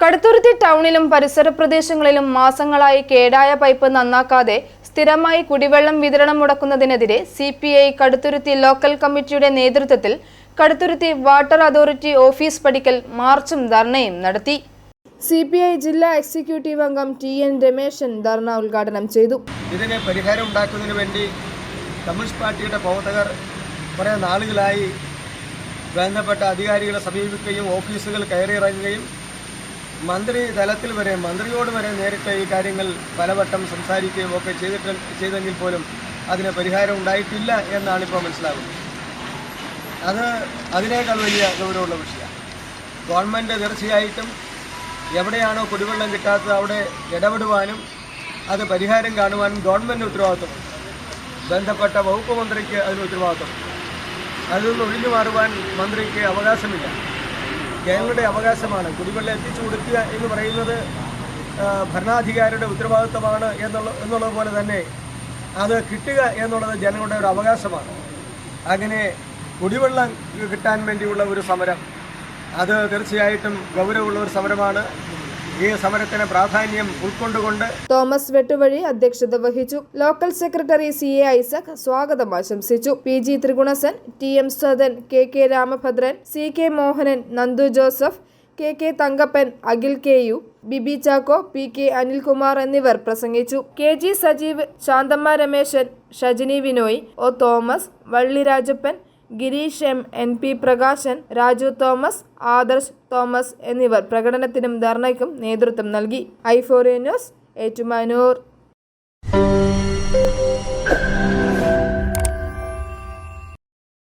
കടുത്തുരുത്തി ടൗണിലും പരിസര പ്രദേശങ്ങളിലും മാസങ്ങളായി കേടായ പൈപ്പ് നന്നാക്കാതെ സ്ഥിരമായി കുടിവെള്ളം വിതരണം മുടക്കുന്നതിനെതിരെ C P I Kaduthuruthy local കമ്മിറ്റിയുടെ നേതൃത്വത്തിൽ കടുത്തുരുത്തി വാട്ടർ അതോറിറ്റി ഓഫീസ് പടിക്കൽ മാർച്ചും ധർണയും നടത്തി. സി പി ഐ ജില്ലാ എക്സിക്യൂട്ടീവ് അംഗം ടി എൻ രമേശൻ ധർണ ഉദ്ഘാടനം ചെയ്തു. ഇതിന് പരിഹാരം ഉണ്ടാക്കുന്നതിന് വേണ്ടി കമ്മ്യൂണിസ്റ്റ് പാർട്ടിയുടെ പ്രവർത്തകർ കുറേ നാളുകളായി ബന്ധപ്പെട്ട അധികാരികളെ സമീപിക്കുകയും ഓഫീസുകൾ കയറിയിറങ്ങുകയും മന്ത്രി തലത്തിൽ വരെ മന്ത്രിയോട് വരെ നേരിട്ട് ഈ കാര്യങ്ങൾ പലവട്ടം സംസാരിക്കുകയും ഒക്കെ ചെയ്തിട്ട് ചെയ്തെങ്കിൽ പോലും അതിന് പരിഹാരം ഉണ്ടായിട്ടില്ല എന്നാണ് ഇപ്പോൾ മനസ്സിലാകുന്നത്. അത് അതിനേക്കാൾ വലിയ ഗൗരവമുള്ള വിഷയമാണ്. ഗവൺമെന്റ് തീർച്ചയായിട്ടും എവിടെയാണോ കുടിവെള്ളം കിട്ടാത്തത് അവിടെ ഇടപെടുവാനും അത് പരിഹാരം കാണുവാനും ഗവൺമെന്റ് ഉത്തരവാദിത്വമുണ്ട് ബന്ധപ്പെട്ട വകുപ്പ് മന്ത്രിക്ക് അതിന് ഉത്തരവാദിത്വമുണ്ട് അതിൽ നിന്ന് ഒഴിഞ്ഞു മാറുവാൻ മന്ത്രിക്ക് അവകാശമില്ല. ജനങ്ങളുടെ അവകാശമാണ്. കുടിവെള്ളം എത്തിച്ചു കൊടുക്കുക എന്ന് പറയുന്നത് ഭരണാധികാരിയുടെ ഉത്തരവാദിത്വമാണ് എന്നുള്ള എന്നുള്ളത് പോലെ തന്നെ അത് കിട്ടുക എന്നുള്ളത് ജനങ്ങളുടെ ഒരു അവകാശമാണ്. അങ്ങനെ കുടിവെള്ളം കിട്ടാൻ വേണ്ടിയുള്ള ഒരു സമരം അത് തീർച്ചയായിട്ടും ഗൗരവമുള്ള ഒരു സമരമാണ്. ഈ സമരത്തിന് പ്രാധാന്യം ഉൾക്കൊണ്ടുകൊണ്ട് തോമസ് വെട്ടുവഴി അധ്യക്ഷത വഹിച്ചു. Local secretary C A Isaac സ്വാഗതം ആശംസിച്ചു. P G Thrigunasan T M Sadan K K Ramabhadran C K Mohanan Nandu Joseph K K Thankappan Akhil K U Bibi Chacko P K Anilkumar എന്നിവർ പ്രസംഗിച്ചു. K G Sajeev Shanthamma Rameshan Shajini Vinoy O Thomas Valli Rajappan Girish M N P Prakashan Raju Thomas Adarsh Thomas എന്നിവർ പ്രകടനത്തിനും ധർണയ്ക്കും നേതൃത്വം നൽകി. ഐഫോറിയ news Ettumanoor.